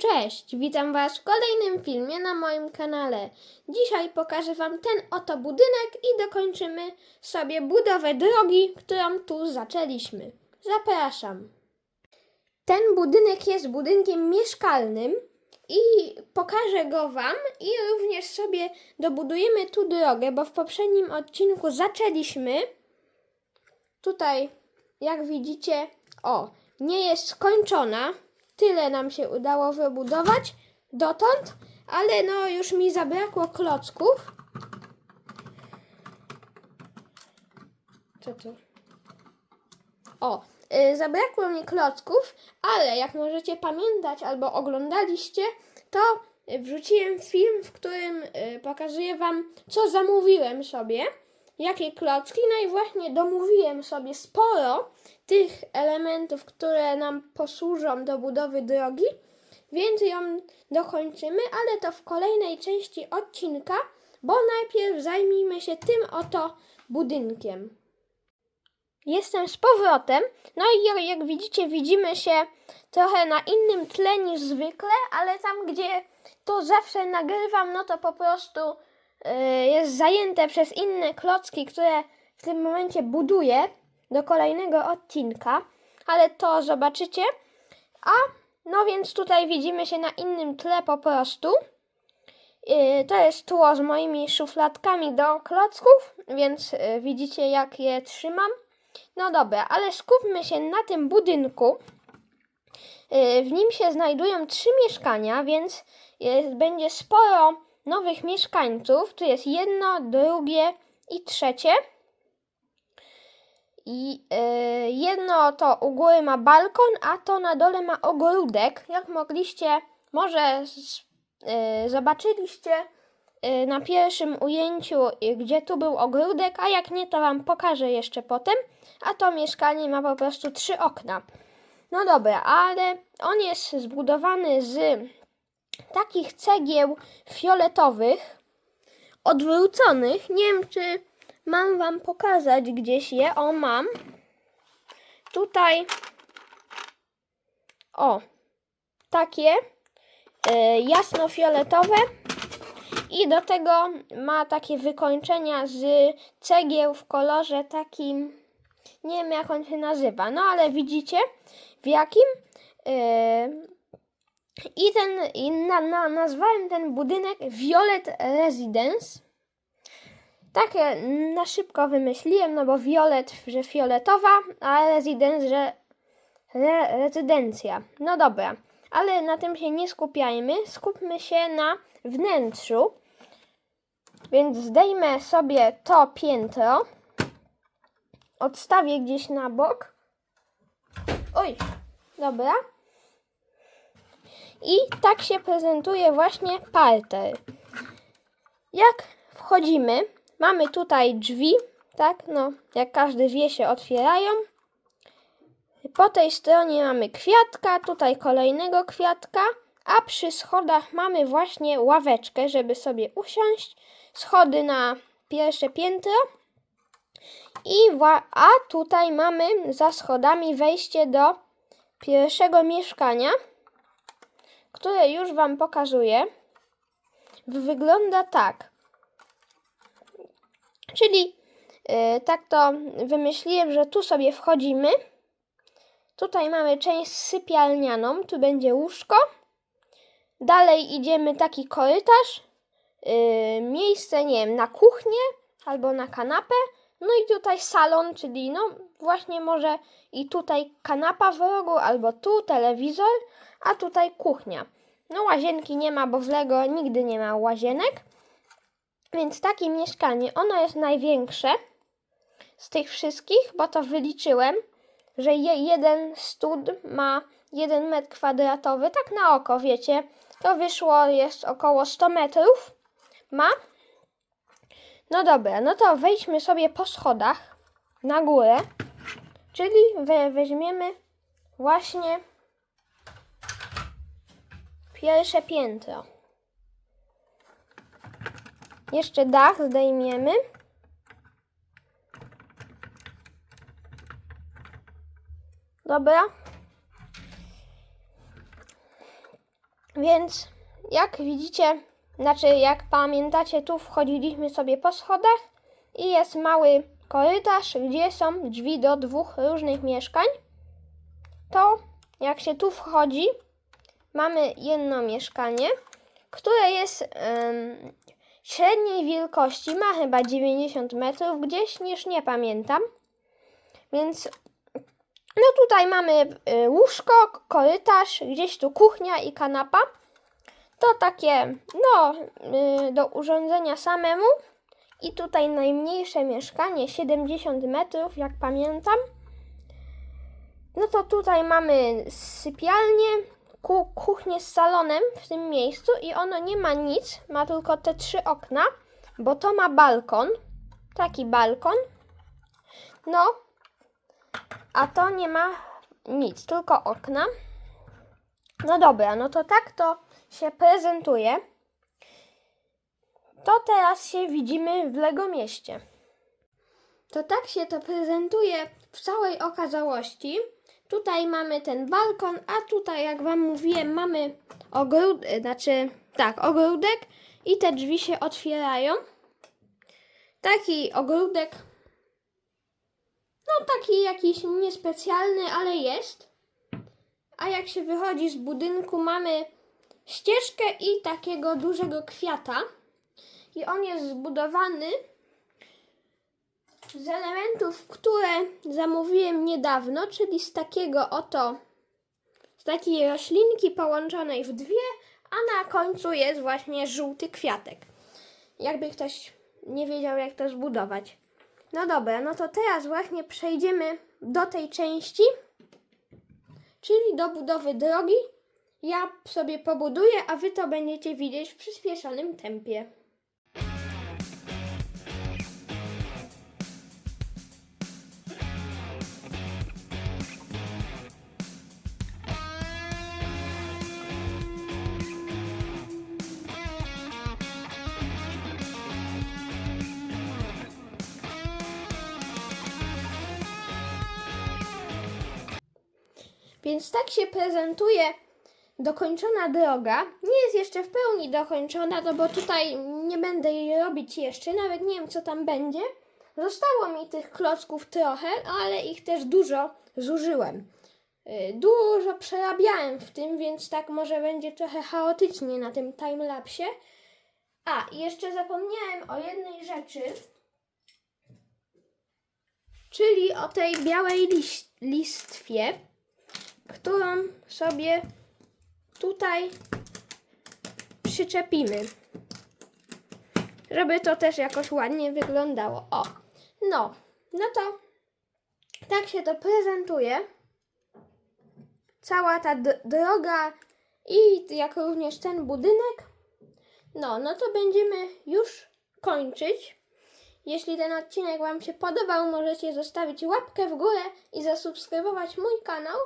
Cześć, witam Was w kolejnym filmie na moim kanale. Dzisiaj pokażę Wam ten oto budynek i dokończymy sobie budowę drogi, którą tu zaczęliśmy. Zapraszam. Ten budynek jest budynkiem mieszkalnym i pokażę go Wam i również sobie dobudujemy tu drogę, bo w poprzednim odcinku zaczęliśmy. Tutaj, jak widzicie, o, nie jest skończona. Tyle nam się udało wybudować dotąd, ale no już mi zabrakło klocków. Co tu? O, y, zabrakło mi klocków, ale jak możecie pamiętać albo oglądaliście, to wrzuciłem film, w którym y, pokazuję Wam, co zamówiłem sobie, jakie klocki. No i właśnie domówiłem sobie sporo tych elementów, które nam posłużą do budowy drogi, więc ją dokończymy, ale to w kolejnej części odcinka, bo najpierw zajmijmy się tym oto budynkiem. Jestem z powrotem. No i jak, widzicie, widzimy się trochę na innym tle niż zwykle, ale tam, gdzie to zawsze nagrywam, no to po prostu jest zajęte przez inne klocki, które w tym momencie buduję do kolejnego odcinka, ale to zobaczycie. A no więc tutaj widzimy się na innym tle po prostu. Yy, to jest tło z moimi szufladkami do klocków, więc yy, widzicie jak je trzymam. No dobra, ale skupmy się na tym budynku. W nim się znajdują trzy mieszkania, więc jest, będzie sporo nowych mieszkańców. Tu jest jedno, drugie i trzecie. I yy, jedno to u góry ma balkon, a to na dole ma ogródek. Jak mogliście, może z, yy, zobaczyliście yy, na pierwszym ujęciu, yy, gdzie tu był ogródek, a jak nie, to Wam pokażę jeszcze potem. A to mieszkanie ma po prostu trzy okna. No dobra, ale on jest zbudowany z takich cegieł fioletowych, odwróconych. Nie wiem, czy mam wam pokazać gdzieś je. O, mam. Tutaj. O, takie e, jasnofioletowe. I do tego ma takie wykończenia z cegieł w kolorze takim, nie wiem jak on się nazywa, no ale widzicie w jakim. E, I ten, i na, na, nazwałem ten budynek Violet Residence. Takie na szybko wymyśliłem, no bo violet, że fioletowa, a residence, że re, rezydencja. No dobra, ale na tym się nie skupiajmy. Skupmy się na wnętrzu. Więc zdejmę sobie to piętro. Odstawię gdzieś na bok. Oj, dobra. I tak się prezentuje właśnie parter. Jak wchodzimy, Mamy tutaj drzwi, tak, no, jak każdy wie, się otwierają. Po tej stronie mamy kwiatka, tutaj kolejnego kwiatka, a przy schodach mamy właśnie ławeczkę, żeby sobie usiąść. Schody na pierwsze piętro. I a tutaj mamy za schodami wejście do pierwszego mieszkania, które już Wam pokazuję. Wygląda tak. Czyli yy, tak to wymyśliłem, że tu sobie wchodzimy. Tutaj mamy część sypialnianą, tu będzie łóżko. Dalej idziemy taki korytarz, yy, miejsce, nie wiem, na kuchnię albo na kanapę. No i tutaj salon, czyli no właśnie może i tutaj kanapa w rogu, albo tu telewizor, a tutaj kuchnia. No łazienki nie ma, bo w Lego nigdy nie ma łazienek. Więc takie mieszkanie, ono jest największe z tych wszystkich, bo to wyliczyłem, że je, jeden stud ma 1 metr kwadratowy, tak na oko, wiecie, to wyszło, jest około 100 metrów, ma. No dobra, no to wejdźmy sobie po schodach na górę, czyli we, weźmiemy właśnie pierwsze piętro. Jeszcze dach zdejmiemy. Dobra. Więc jak widzicie, znaczy jak pamiętacie, tu wchodziliśmy sobie po schodach i jest mały korytarz, gdzie są drzwi do dwóch różnych mieszkań. To jak się tu wchodzi, mamy jedno mieszkanie, które jest em, średniej wielkości, ma chyba 90 metrów, gdzieś niż nie pamiętam. Więc no tutaj mamy y, łóżko, korytarz, gdzieś tu kuchnia i kanapa. To takie, no, y, do urządzenia samemu. I tutaj najmniejsze mieszkanie, 70 metrów, jak pamiętam. No to tutaj mamy sypialnię, ku, kuchnię z salonem w tym miejscu i ono nie ma nic, ma tylko te trzy okna, bo to ma balkon, taki balkon. No, a to nie ma nic, tylko okna. No dobra, no to tak to się prezentuje. To teraz się widzimy w Lego Mieście. To tak się to prezentuje w całej okazałości. Tutaj mamy ten balkon, a tutaj, jak Wam mówiłem, mamy ogródek, znaczy, tak, ogródek i te drzwi się otwierają. Taki ogródek no taki jakiś niespecjalny, ale jest. A jak się wychodzi z budynku, mamy ścieżkę i takiego dużego kwiata. I on jest zbudowany z elementów, które zamówiłem niedawno, czyli z takiego oto, z takiej roślinki połączonej w dwie, a na końcu jest właśnie żółty kwiatek. Jakby ktoś nie wiedział, jak to zbudować. No dobra, no to teraz właśnie przejdziemy do tej części, czyli do budowy drogi. Ja sobie pobuduję, a wy to będziecie widzieć w przyspieszonym tempie. Więc tak się prezentuje dokończona droga. Nie jest jeszcze w pełni dokończona, no bo tutaj nie będę jej robić jeszcze, nawet nie wiem co tam będzie. Zostało mi tych klocków trochę, ale ich też dużo zużyłem. Y, Dużo przerabiałem w tym, więc tak może będzie trochę chaotycznie na tym timelapsie. A, jeszcze zapomniałem o jednej rzeczy, czyli o tej białej liś- listwie którą sobie tutaj przyczepimy. Żeby to też jakoś ładnie wyglądało. O, no, no to tak się to prezentuje. Cała ta droga i jak również ten budynek. No, no to będziemy już kończyć. Jeśli ten odcinek Wam się podobał, możecie zostawić łapkę w górę i zasubskrybować mój kanał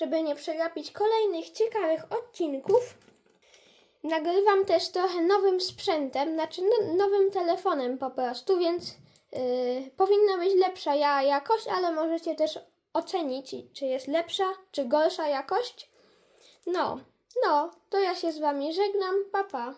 żeby nie przegapić kolejnych ciekawych odcinków. Nagrywam też trochę nowym sprzętem, znaczy no, nowym telefonem po prostu, więc yy, powinna być lepsza ja jakość, ale możecie też ocenić, czy jest lepsza, czy gorsza jakość. No, no, to ja się z Wami żegnam, pa pa.